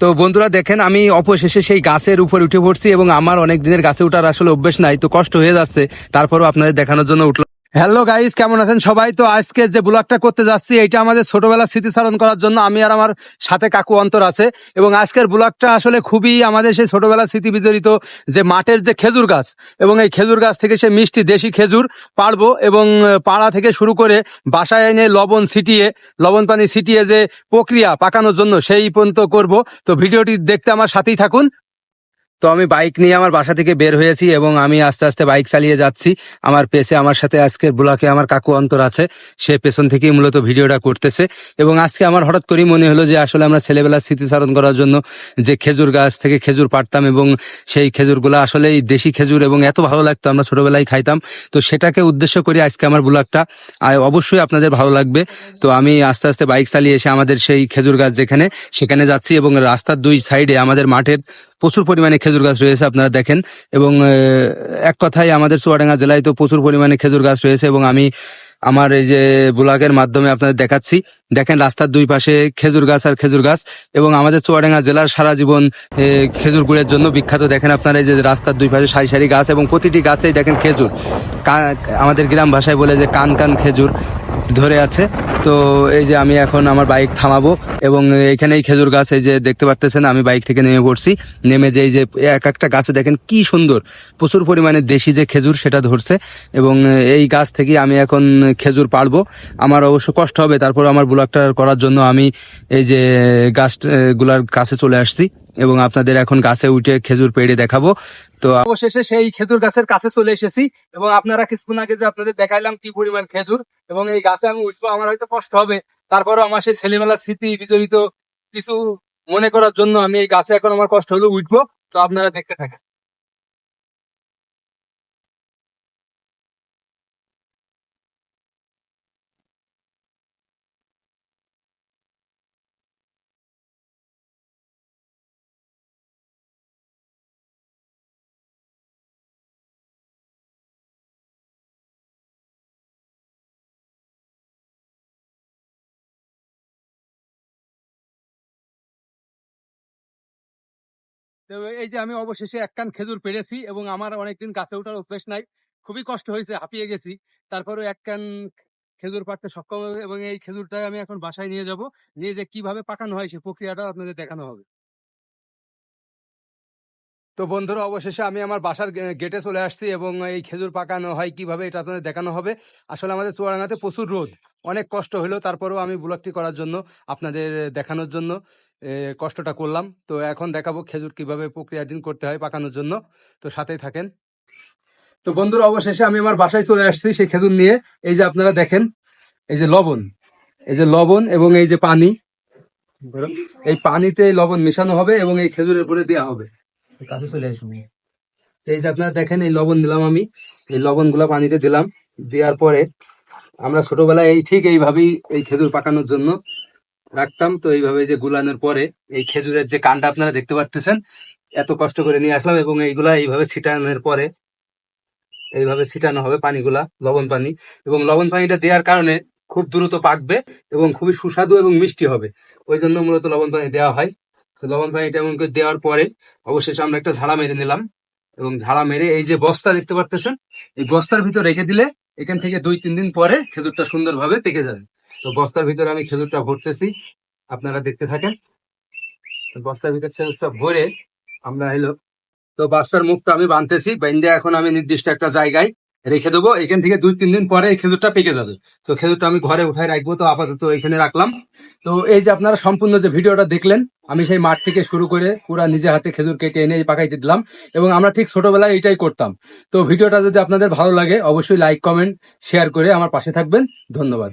তো বন্ধুরা দেখেন, আমি অবশেষে সেই গাছের উপর উঠে পড়ছি এবং আমার অনেক দিনের গাছে উঠার আসলে অভ্যেস নাই, তো কষ্ট হয়ে যাচ্ছে। তারপরও আপনাদের দেখানোর জন্য উঠলাম। হ্যালো গাইস কেমন আছেন? সবাই তো আজকে যে ব্লগটা করতে যাচ্ছি এটা আমাদের ছোটবেলার স্মৃতিচারণ করার জন্য আমি আর আমার সাথে কাকু অন্তর আছে। এবং আজকের ব্লগটা আসলে খুবই আমাদের সেই ছোটবেলার স্মৃতি বিজড়িত যে মাঠের যে খেজুর গাছ, এবং এই খেজুর গাছ থেকে সে মিষ্টি দেশি খেজুর পাড়বো এবং পাড়া থেকে শুরু করে বাসায় এনে লবণ ছিটিয়ে, লবণ পানি ছিটিয়ে যে প্রক্রিয়া পাকানোর জন্য সেই পর্যন্ত করব। তো ভিডিওটি দেখতে আমার সাথেই থাকুন। তো আমি বাইক নিয়ে আমার বাসা থেকে বের হয়েছি এবং আমি আস্তে আস্তে বাইক চালিয়ে যাচ্ছি। আমার পেছে আমার সাথে আজকের ব্লকে আমার কাকু অন্তর আছে, সে পেছন থেকেই মূলত ভিডিওটা করতেছে। এবং আজকে আমার হঠাৎ করেই মনে হলো যে আসলে আমরা ছেলেবেলার স্মৃতিচারণ করার জন্য যে খেজুর গাছ থেকে খেজুর পাড়তাম এবং সেই খেজুরগুলো আসলে দেশি খেজুর এবং এত ভালো লাগতো, আমরা ছোটবেলায় খাইতাম। তো সেটাকে উদ্দেশ্য করে আজকে আমার ব্লগটা অবশ্যই আপনাদের ভালো লাগবে। তো আমি আস্তে আস্তে বাইক চালিয়ে এসে আমাদের সেই খেজুর গাছ যেখানে, সেখানে যাচ্ছি এবং রাস্তার দুই সাইডে আমাদের মাঠের প্রচুর পরিমাণে খেজুর গাছ রয়েছে আপনারা দেখেন। এবং এক কথায় আমাদের চুয়াডাঙ্গা জেলায় তো প্রচুর পরিমাণে খেজুর গাছ রয়েছে এবং আমি আমার এই যে ব্লগের মাধ্যমে আপনাদের দেখাচ্ছি। দেখেন রাস্তার দুই পাশে খেজুর গাছ আর খেজুর গাছ এবং আমাদের চুয়াডাঙ্গা জেলার সারা জীবন খেজুর গুড়ের জন্য বিখ্যাত। দেখেন আপনারা এই যে রাস্তার দুই পাশে সারি সারি গাছ এবং প্রতিটি গাছেই দেখেন খেজুর। আমাদের গ্রাম ভাষায় বলে যে কান কান খেজুর। ধরে আছে। তো এই যে আমি এখন আমার বাইক থামাবো এবং এইখানেই খেজুর গাছ, এই যে দেখতে পারতেছেন, আমি বাইক থেকে নেমে পড়ছি। নেমে যে এই যে এক একটা গাছে দেখেন কি সুন্দর, প্রচুর পরিমাণে দেশি যে খেজুর সেটা ধরছে এবং এই গাছ থেকে আমি এখন খেজুর পাড়বো। আমার অবশ্য কষ্ট হবে, তারপর আমার ব্লগটা করার জন্য আমি এই যে গাছগুলার কাছে চলে আসছি। এবং আপনাদের এখন গাছে উঠে খেজুর পেড়ে দেখাবো। তো অবশেষে সেই খেজুর গাছের কাছে চলে এসেছি এবং আপনারা কিছুক্ষণ আগে যে আপনাদের দেখাইলাম কি পরিমাণ খেজুর এবং এই গাছে আমি উঠবো, আমার হয়তো কষ্ট হবে। তারপরও আমার সেই ছেলেমেলার স্মৃতি বিজড়িত কিছু মনে করার জন্য আমি এই গাছে এখন আমার কষ্ট হলেও উঠবো। তো আপনারা দেখতে থাকেন। তো এই যে আমি অবশেষে এক কান খেজুর পেরেছি এবং আমার অনেকদিন গাছে ওঠার অভ্যেস নাই। খুবই কষ্ট হয়েছে, হাঁপিয়ে গেছি। তারপরে এক কান খেজুর পাড়তে সক্ষম হবে এবং এই খেজুরটা আমি এখন বাসায় নিয়ে যাব। নিয়ে যে কীভাবে পাকানো হয় সেই প্রক্রিয়াটা আপনাদের দেখানো হবে। তো বন্ধুরা, অবশেষে আমি আমার বাসার গেটে চলে আসছি এবং এই খেজুর পাকানো হয় কীভাবে এটা আপনাদের দেখানো হবে। আসলে আমাদের চুয়াডাঙ্গাতে প্রচুর রোদ। অনেক কষ্ট হলো, তারপরেও আমি ব্লগটি করার জন্য আপনাদের দেখানোর জন্য। কষ্টটা করলাম। তো এখন দেখাবো খেজুর কীভাবে প্রক্রিয়াধীন করতে হয় পাকানোর জন্য। তো সাথেই থাকেন। তো বন্ধুরা অবশেষে আমি আমার বাসায় চলে আসছি সেই খেজুর নিয়ে। এই যে আপনারা দেখেন এই যে লবণ এই যে লবণ এবং এই যে পানি। এই পানিতে এই লবণ মেশানো হবে এবং এই খেজুরের উপরে দেওয়া হবে। কাছে চলে এই যে আপনারা দেখেন এই লবণ দিলাম আমি। এই লবণগুলা পানিতে দিলাম। দেওয়ার পরে আমরা ছোটবেলায় এই ঠিক এইভাবেই এই খেজুর পাকানোর জন্য রাখতাম। তো এইভাবে যে গুলানোর পরে এই খেজুরের যে কান্ডা আপনারা দেখতে পারতেছেন, এত কষ্ট করে নিয়ে আসলাম এবং এইগুলা এইভাবে ছিটানোর পরে এইভাবে ছিটানো হবে পানিগুলা, লবণ পানি। এবং লবণ পানিটা দেওয়ার কারণে খুব দ্রুত পাকবে এবং খুবই সুস্বাদু এবং মিষ্টি হবে। ওই জন্য মূলত লবণ পানি দেওয়া হয়। লবণ পানিটা এমন করে দেওয়ার পরে অবশেষে আমরা একটা ঝাড়া মেরে নিলাম এবং ঝাড়া মেরে এই যে বস্তা দেখতে পারতেছেন, এই বস্তার ভিতর রেখে দিলে এখান থেকে দুই, তিন দিন পরে খেজুরটা সুন্দরভাবে পেকে যাবে। তো বস্তার ভিতরে আমি খেজুরটা ভরতেছি। আপনারা দেখতে থাকেন। বস্তার ভিতর খেজুরটা ভরে আমরা এলো। তো বাস্তার মুখটা আমি বাঁধতেছি বেঁধে এখন আমি নির্দিষ্ট একটা জায়গায় রেখে দেবো। এখান থেকে দুই, তিন দিন পরে এই খেজুরটা পেকে যাবে। তো খেজুরটা আমি ঘরে উঠায় রাখব। তো আপাতত এখানে রাখলাম। তো এই যে আপনারা সম্পূর্ণ যে ভিডিওটা দেখলেন, আমি সেই মাঠ থেকে শুরু করে পুরা নিজে হাতে খেজুর কেটে এনে পাকাইতে দিলাম এবং আমরা ঠিক ছোটবেলায় এটাই করতাম। তো ভিডিওটা যদি আপনাদের ভালো লাগে, অবশ্যই লাইক কমেন্ট শেয়ার করে আমার পাশে থাকবেন। ধন্যবাদ।